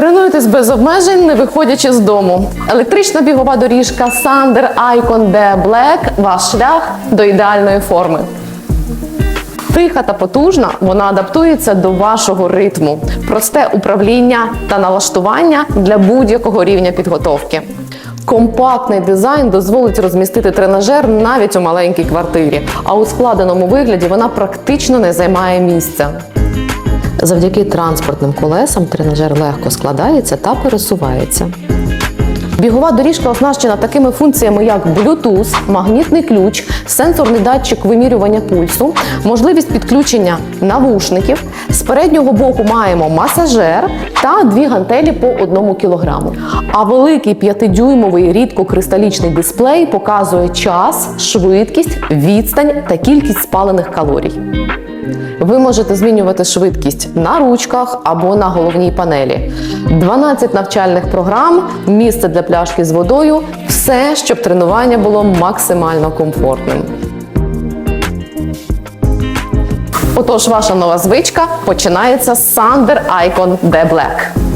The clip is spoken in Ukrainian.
Тренуйтесь без обмежень, не виходячи з дому. Електрична бігова доріжка Sander Icon D Black – ваш шлях до ідеальної форми. Тиха та потужна, вона адаптується до вашого ритму, просте управління та налаштування для будь-якого рівня підготовки. Компактний дизайн дозволить розмістити тренажер навіть у маленькій квартирі, а у складеному вигляді вона практично не займає місця. Завдяки транспортним колесам тренажер легко складається та пересувається. Бігова доріжка оснащена такими функціями, як Bluetooth, магнітний ключ, сенсорний датчик вимірювання пульсу, можливість підключення навушників. З переднього боку маємо масажер та дві гантелі по 1 кілограму. А великий 5-дюймовий рідкокристалічний дисплей показує час, швидкість, відстань та кількість спалених калорій. Ви можете змінювати швидкість на ручках або на головній панелі. 12 навчальних програм, місце для пляшки з водою все, щоб тренування було максимально комфортним. Отож, ваша нова звичка починається з Sander Icon The Black.